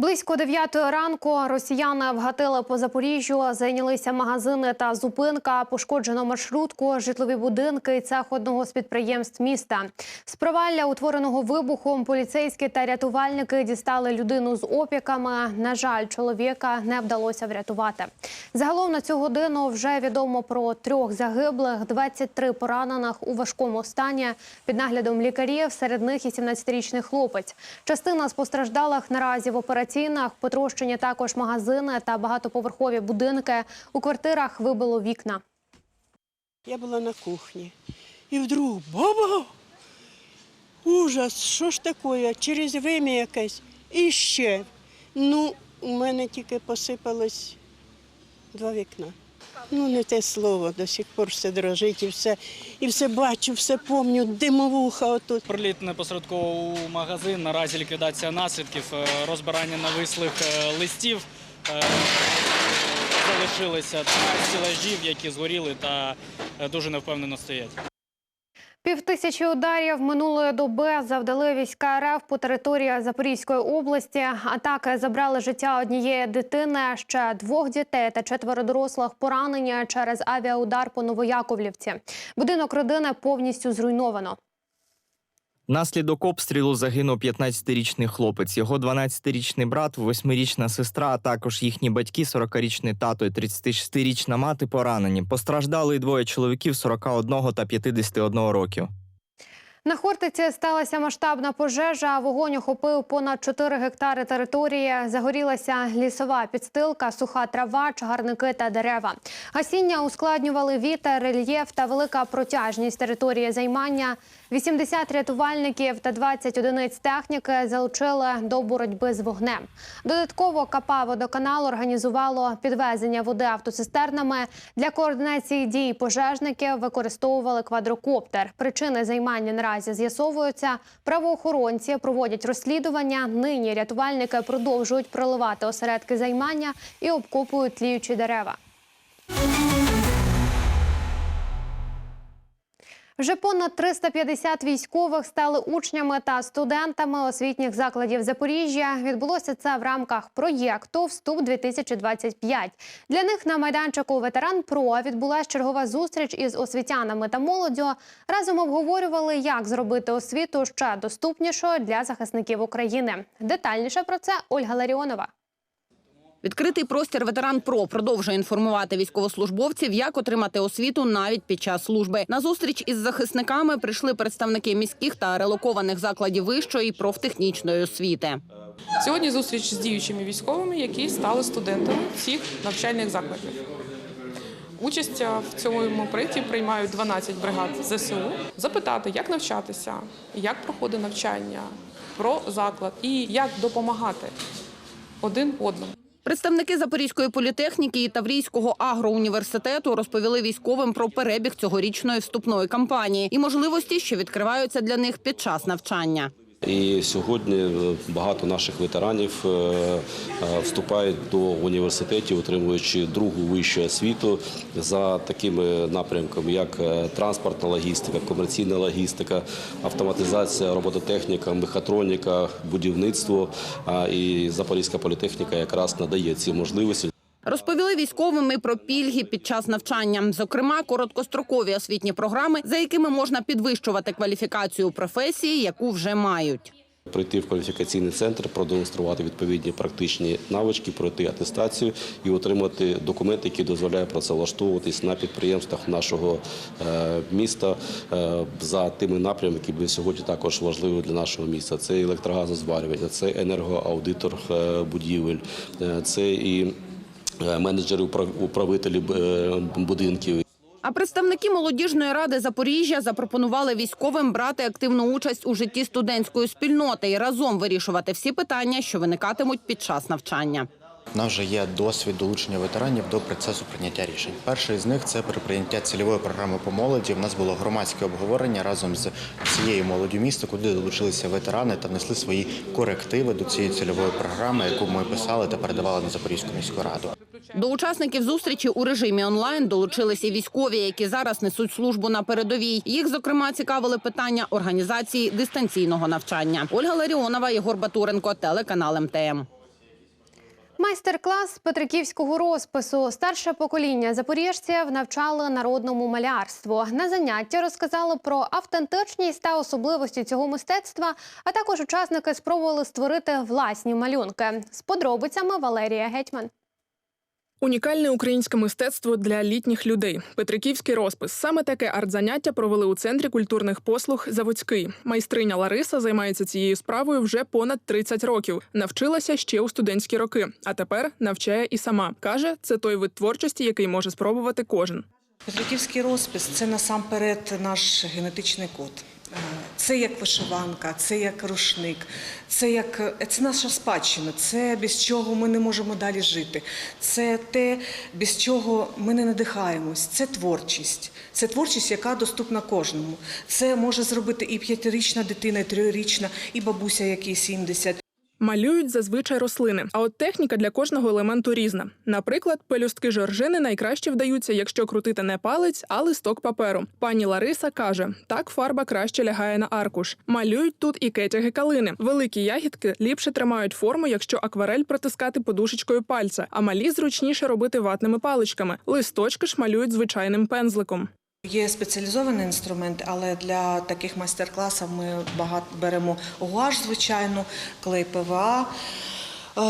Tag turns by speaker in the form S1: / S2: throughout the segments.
S1: Близько 9 ранку росіяни вгатили по Запоріжжю, зайнялися магазини та зупинка, пошкоджено маршрутку, житлові будинки і цех одного з підприємств міста. З провалля, утвореного вибухом, поліцейські та рятувальники дістали людину з опіками. На жаль, чоловіка не вдалося врятувати. Загалом на цю годину вже відомо про трьох загиблих, 23 поранених у важкому стані під наглядом лікарів. Серед них і 17-річний хлопець. Частина з постраждалих наразі в операційнах. Потрощені також магазини та багатоповерхові будинки. У квартирах вибило вікна.
S2: Я була на кухні. І вдруг баба! Ужас, що ж таке? Через вим'я якесь. І ще. Ну, у мене тільки посипалось два вікна. Ну, не те слово, до сих пор все дрожить і все, і все бачу, все помню, димовуха отут.
S3: Приліт непосередково у магазин. Наразі ліквідація наслідків, е, розбирання навислих е, листів. Е, Залишилися стілажів, які згоріли та дуже невпевнено стоять.
S1: Півтисячі ударів минулої доби завдали війська РФ по території Запорізької області. Атаки забрали життя однієї дитини, ще двох дітей та четверо дорослих поранені через авіаудар по Новояковлівці. Будинок родини повністю зруйновано.
S4: Внаслідок обстрілу загинув 15-річний хлопець, його 12-річний брат, 8-річна сестра, а також їхні батьки, 40-річний тато і 36-річна мати поранені. Постраждали і двоє чоловіків 41 та 51 років.
S1: На Хортиці сталася масштабна пожежа. Вогонь охопив понад 4 гектари території. Загорілася лісова підстилка, суха трава, чагарники та дерева. Гасіння ускладнювали вітер, рельєф та велика протяжність території займання. 80 рятувальників та 20 одиниць техніки залучили до боротьби з вогнем. Додатково КП «Водоканал» організувало підвезення води автоцистернами. Для координації дій пожежників використовували квадрокоптер. Причини займання наразі з'ясовуються. Правоохоронці проводять розслідування. Нині рятувальники продовжують проливати осередки займання і обкопують тліючі дерева. Вже понад 350 військових стали учнями та студентами освітніх закладів Запоріжжя. Відбулося це в рамках проєкту Вступ 2025 Для них на майданчику Ветеран Про відбулася чергова зустріч із освітянами та молоддю. Разом обговорювали, як зробити освіту ще доступнішою для захисників України. Детальніше про це Ольга Ларіонова.
S5: Відкритий простір ветеран ПРО продовжує інформувати військовослужбовців, як отримати освіту навіть під час служби. На зустріч із захисниками прийшли представники міських та релокованих закладів вищої профтехнічної освіти.
S6: Сьогодні зустріч з діючими військовими, які стали студентами всіх навчальних закладів. Участь в цьому проєкті приймають 12 бригад ЗСУ. Запитати, як навчатися, як проходить навчання, про заклад і як допомагати один одному.
S5: Представники Запорізької політехніки і Таврійського агроуніверситету розповіли військовим про перебіг цьогорічної вступної кампанії і можливості, що відкриваються для них під час навчання.
S7: І сьогодні е, багато наших ветеранів е, е, вступають до університетів, отримуючи другу вищу освіту за такими напрямками, як транспортна логістика, комерційна логістика, автоматизація, робототехніка, мехатроніка, будівництво. І Запорізька політехніка якраз надає ці можливості.
S5: Розповіли військовим і про пільги під час навчання, зокрема короткострокові освітні програми, за якими можна підвищувати кваліфікацію професії, яку вже мають.
S7: Прийти в кваліфікаційний центр, продемонструвати відповідні практичні навички, пройти атестацію і отримати документ, який дозволяє працевлаштовуватись на підприємствах нашого е, міста е, за тими напрямками, які сьогодні також важливі для нашого міста. Це електрогазозварювання, це енергоаудитор е, будівель, це і менеджери управ- управителі е, будинків.
S5: А представники молодіжної ради Запоріжжя запропонували військовим брати активну участь у житті студентської спільноти і разом вирішувати всі питання, що виникатимуть під час навчання.
S8: У нас вже є досвід долучення ветеранів до процесу прийняття рішень. Перший з них це при прийняття цільової програми по молоді. У нас було громадське обговорення разом з всією молоддю міста, куди долучилися ветерани та внесли свої корективи до цієї цільової програми, яку ми писали та передавали на Запорізьку міську раду.
S5: До учасників зустрічі у режимі онлайн долучилися і військові, які зараз несуть службу на передовій. Їх, зокрема, цікавили питання організації дистанційного навчання. Ольга Ларіонова, Єгор Батуренко, телеканал МТМ.
S1: Майстер-клас петриківського розпису. Старше покоління запоріжців навчали народному малярству. На занятті розказали про автентичність та особливості цього мистецтва. А також учасники спробували створити власні малюнки. З подробицями Валерія Гетьман.
S9: Унікальне українське мистецтво для літніх людей. Петриківський розпис. Саме таке арт-заняття провели у центрі культурних послуг Заводський. Майстриня Лариса займається цією справою вже понад 30 років. Навчилася ще у студентські роки, а тепер навчає і сама. каже, це той вид творчості, який може спробувати кожен.
S10: Петриківський розпис це насамперед наш генетичний код. Е, Це як вишиванка, це як рушник, це як е, це наша спадщина, це без чого ми не можемо далі жити. Це те, без чого ми не надихаємось. Це творчість. Це творчість, яка доступна кожному. Це може зробити і п'ятирічна дитина, і трирічна, і бабуся, якій 70.
S9: Малюють зазвичай рослини, а от техніка для кожного елементу різна. Наприклад, пелюстки жоржини найкраще вдаються, якщо крутити не палець, а листок паперу. Пані Лариса каже, так фарба краще лягає на аркуш. Малюють тут і кетяги калини. Великі ягідки ліпше тримають форму, якщо акварель протискати подушечкою пальця, а малі зручніше робити ватними паличками. Листочки ж малюють звичайним пензликом.
S10: Є спеціалізовані інструменти, але для таких майстер-класів ми багато беремо гуаш, звичайно, клей ПВА, е,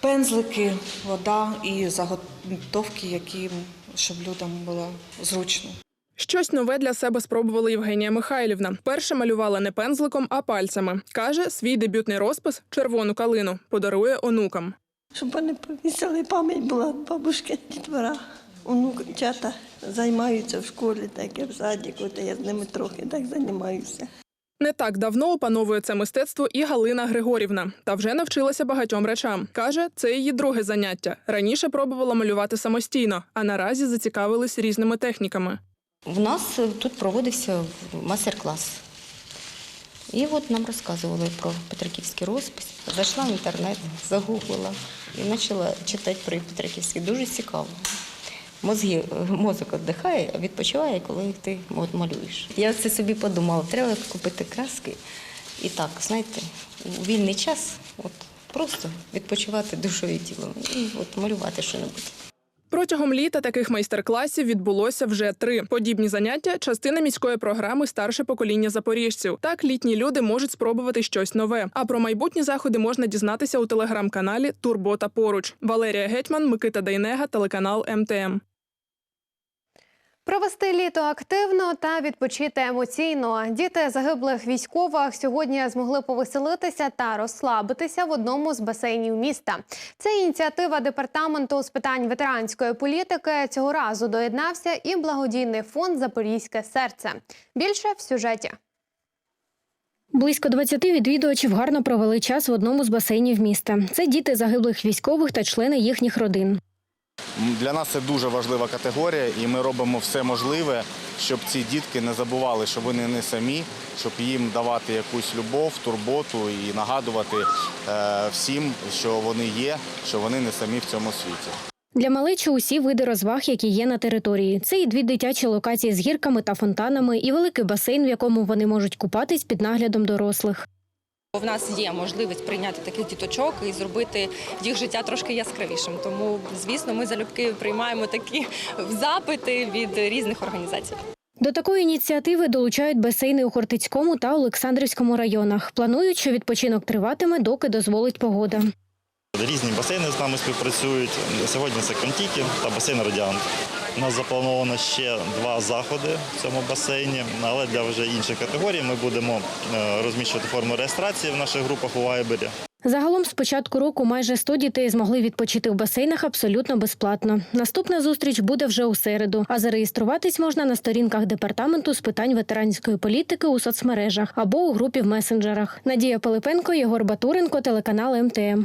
S10: пензлики, вода і заготовки, які щоб людям було зручно.
S9: Щось нове для себе спробувала Євгенія Михайлівна. Перше малювала не пензликом, а пальцями. каже, свій дебютний розпис червону калину подарує онукам.
S11: Щоб вони повісили пам'ять була бабушки, дітвора, онучата займаються в школі, так я в садіку, я з ними трохи так займаюся.
S9: Не так давно опановує це мистецтво і Галина Григорівна, та вже навчилася багатьом речам. каже, це її друге заняття. Раніше пробувала малювати самостійно, а наразі зацікавились різними техніками.
S12: В нас тут проводився майстер-клас. І от нам розказували про Петриківський розпис. Зайшла в інтернет, загуглила і почала читати про Петриківський. Дуже цікаво. Мозги, мозок віддихає, а відпочиває, коли ти малюєш. Я це собі подумала, треба купити краски і так, знаєте, у вільний час от, просто відпочивати душою і тілом і от малювати щось.
S9: Протягом літа таких майстер-класів відбулося вже три. Подібні заняття частина міської програми Старше покоління запоріжців. Так літні люди можуть спробувати щось нове. А про майбутні заходи можна дізнатися у телеграм-каналі Турбота поруч. Валерія Гетьман, Микита Дейнега, телеканал МТМ.
S1: Провести літо активно та відпочити емоційно. Діти загиблих військових сьогодні змогли повеселитися та розслабитися в одному з басейнів міста. Це ініціатива департаменту з питань ветеранської політики. Цього разу доєднався і благодійний фонд Запорізьке серце. Більше в сюжеті.
S13: Близько 20 відвідувачів гарно провели час в одному з басейнів міста. Це діти загиблих військових та члени їхніх родин.
S14: Для нас це дуже важлива категорія, і ми робимо все можливе, щоб ці дітки не забували, що вони не самі, щоб їм давати якусь любов, турботу і нагадувати е, всім, що вони є, що вони не самі в цьому світі.
S13: Для малечі усі види розваг, які є на території. Це і дві дитячі локації з гірками та фонтанами, і великий басейн, в якому вони можуть купатись під наглядом дорослих.
S15: В нас є можливість прийняти таких діточок і зробити їх життя трошки яскравішим. Тому, звісно, ми залюбки приймаємо такі запити від різних організацій.
S13: До такої ініціативи долучають басейни у Хортицькому та Олександрівському районах. Планують, що відпочинок триватиме, доки дозволить погода.
S16: Різні басейни з нами співпрацюють. Сьогодні це Контіки та басейн Радіант. У нас заплановано ще два заходи в цьому басейні, але для вже інших категорій ми будемо е, розміщувати форму реєстрації в наших групах у Вайбері.
S13: Загалом з початку року майже 100 дітей змогли відпочити в басейнах абсолютно безплатно. Наступна зустріч буде вже у середу, а зареєструватись можна на сторінках департаменту з питань ветеранської політики у соцмережах або у групі в месенджерах. Надія Пилипенко, Єгор Батуренко, телеканал МТМ.